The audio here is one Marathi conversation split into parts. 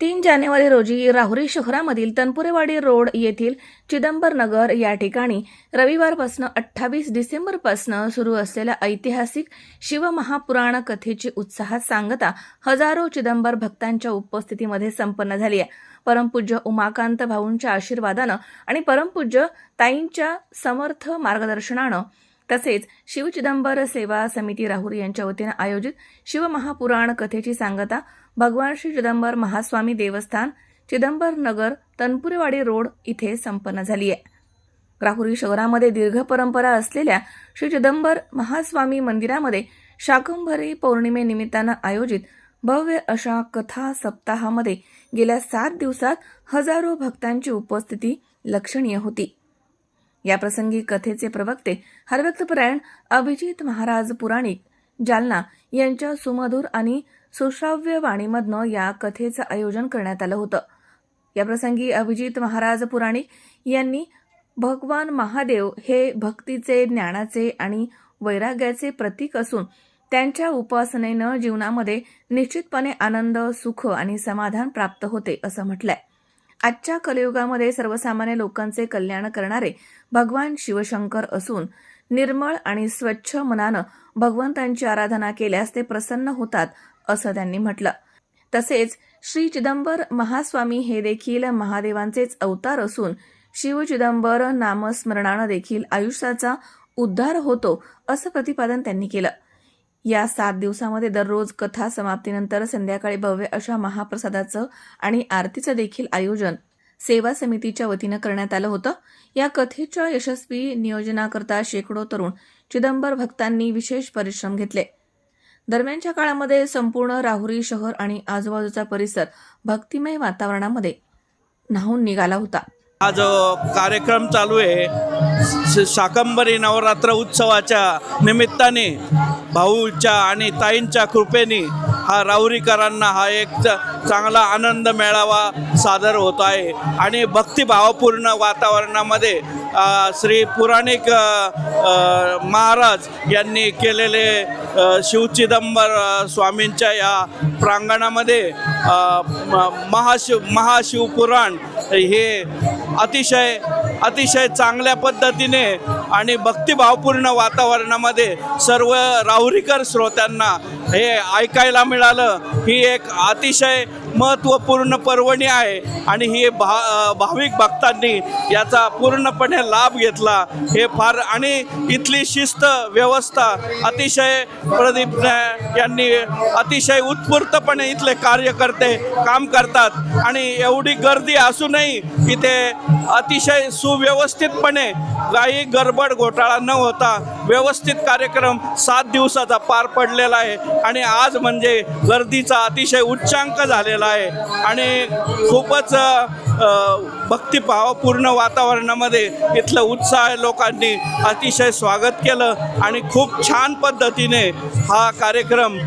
तीन जानेवारी रोजी राहुरी शहरामधील तनपुरेवाडी रोड येथील चिदंबर नगर या ठिकाणी रविवारपासून अठ्ठावीस डिसेंबरपासून सुरू असलेल्या ऐतिहासिक शिवमहापुराण कथेची उत्साहात सांगता हजारो चिदंबर भक्तांच्या उपस्थितीमध्ये संपन्न झाली आहे. परमपूज्य उमाकांत भाऊंच्या आशीर्वादानं आणि परमपूज्य ताईंच्या समर्थ मार्गदर्शनानं तसेच शिवचिदंबर सेवा समिती राहुरी यांच्या वतीनं आयोजित शिवमहापुराण कथेची सांगता भगवान श्री चिदंबर महास्वामी देवस्थान चिदंबर नगर तनपुरेवाडी रोड इथे संपन्न झाली आहे. राहुरी शहरामध्ये दीर्घ परंपरा असलेल्या श्री चिदंबर महास्वामी मंदिरामध्ये शाकंभरी पौर्णिमेनिमित्तानं आयोजित भव्य अशा कथा सप्ताहामध्ये गेल्या सात दिवसात हजारो भक्तांची उपस्थिती लक्षणीय होती. याप्रसंगी कथेचे प्रवक्ते हरभक्तपरायण अभिजित महाराज पुराणिक जालना यांच्या सुमधुर आणि सुश्राव्य वाणीमधनं या कथेचं आयोजन करण्यात आलं होतं. याप्रसंगी अभिजित महाराज पुराणिक यांनी भगवान महादेव हे भक्तीचे ज्ञानाचे आणि वैराग्याचे प्रतीक असून त्यांच्या उपासनेनं जीवनामध्ये निश्चितपणे आनंद सुख आणि समाधान प्राप्त होते असं म्हटलंय. आजच्या कलियुगामध्ये सर्वसामान्य लोकांचे कल्याण करणारे भगवान शिवशंकर असून निर्मळ आणि स्वच्छ मनानं भगवंतांची आराधना केल्यास ते प्रसन्न होतात असं त्यांनी म्हटलं. तसेच श्री चिदंबर महास्वामी हे देखील महादेवांचेच अवतार असून शिव चिदंबर नामस्मरणानं देखील आयुष्याचा उद्धार होतो असं प्रतिपादन त्यांनी केलं. या सात दिवसामध्ये दररोज कथा समाप्तीनंतर संध्याकाळी भव्य अशा महाप्रसादाचं आणि आरतीचं देखील आयोजन सेवा समितीच्या वतीनं करण्यात आलं होतं. या कथेच्या यशस्वी नियोजनाकरता शेकडो तरुण चिदंबर भक्तांनी विशेष परिश्रम घेतले. दरम्यानच्या काळामध्ये संपूर्ण राहुरी शहर आणि आजूबाजूचा परिसर भक्तिमय वातावरणामध्ये न्हावून निघाला होता. हा जो कार्यक्रम चालू आहे शाकंबरी नवरात्र उत्सवाच्या निमित्ताने भाऊच्या आणि ताईंच्या कृपेने हा राऊरीकरांना हा एक च- चांगला आनंद मेळावा सादर होत आहे. आणि भक्तिभावपूर्ण वातावरणामध्ये श्री पुराणिक महाराज यांनी केलेले शिवचिदंबर स्वामींच्या या प्रांगणामध्ये महाशिव महाशिवपुराण हे अतिशय अतिशय चांगल्या पद्धतीने आणि भक्तिभावपूर्ण वातावरणामध्ये सर्व राहुरीकर श्रोत्यांना हे ऐकायला मिळालं. ही एक अतिशय महत्त्वपूर्ण पर्वणी आहे आणि ही भा भाविक भक्तांनी याचा पूर्णपणे लाभ घेतला. हे फार आणि इथली शिस्त व्यवस्था अतिशय प्रदीप यांनी अतिशय उत्स्फूर्तपणे इथले कार्यकर्ते काम करतात आणि एवढी गर्दी असूनही इथे अतिशय सुव्यवस्थितपणे काही गडबड घोटाळा न होता व्यवस्थित कार्यक्रम सात दिवसाचा पार पडलेला आहे. आणि आज म्हणजे गर्दीचा अतिशय उच्चांक झालेला आहे. आणि खूपच भक्तिभावपूर्ण वातावरणामध्ये इथलं उत्साह लोकांनी अतिशय स्वागत केलं आणि खूप छान पद्धतीने हा कार्यक्रम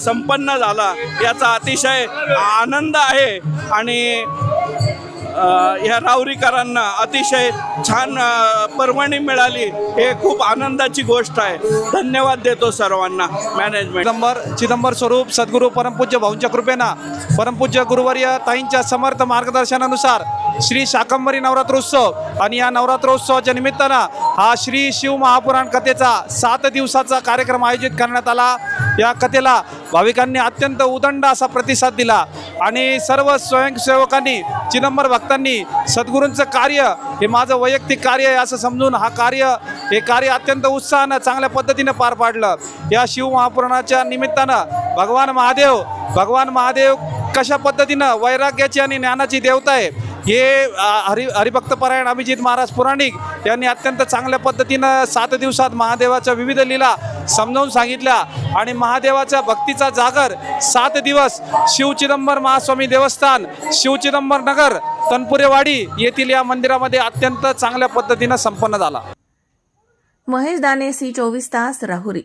संपन्न झाला. याचा अतिशय आनंद आहे. आणि ह्या रावरीकरांना अतिशय छान परवणी मिळाली. हे खूप आनंदाची गोष्ट आहे. धन्यवाद देतो सर्वांना. मॅनेजमेंट चिदंबर चिदंबर स्वरूप सद्गुरू परमपूज्य भाऊंच्या कृपेनं परमपूज्य गुरुवर्य ताईंच्या समर्थ मार्गदर्शनानुसार श्री शाकंभरी नवरात्रोत्सव. आणि या नवरात्रोत्सवाच्या निमित्तानं हा श्री शिव महापुराण कथेचा सात दिवसाचा कार्यक्रम आयोजित करण्यात आला. या कथेला भाविकांनी अत्यंत उदंड असा प्रतिसाद दिला. आणि सर्व स्वयंसेवकांनी चिदंबर भक्तांनी सद्गुरूंचं कार्य हे माझं वैयक्तिक कार्य आहे असं समजून हा कार्य हे कार्य अत्यंत उत्साहानं चांगल्या पद्धतीनं पार पाडलं. या शिव महापुराणाच्या निमित्तानं भगवान महादेव भगवान महादेव कशा पद्धतीनं वैराग्याची आणि ज्ञानाची देवता आहे हे हरि हरिभक्तपरायण अभिजित महाराज पुराणिक यांनी अत्यंत चांगल्या पद्धतीनं सात दिवसात महादेवाच्या विविध लीला समजावून सांगितल्या. आणि महादेवाच्या भक्तीचा जागर सात दिवस शिवचिदंबर महास्वामी देवस्थान शिवचिदंबर नगर तनपुरेवाडी येथील या मंदिरामध्ये अत्यंत चांगल्या पद्धतीनं संपन्न झाला. महेश दाने सी चोवीस तास राहुरी.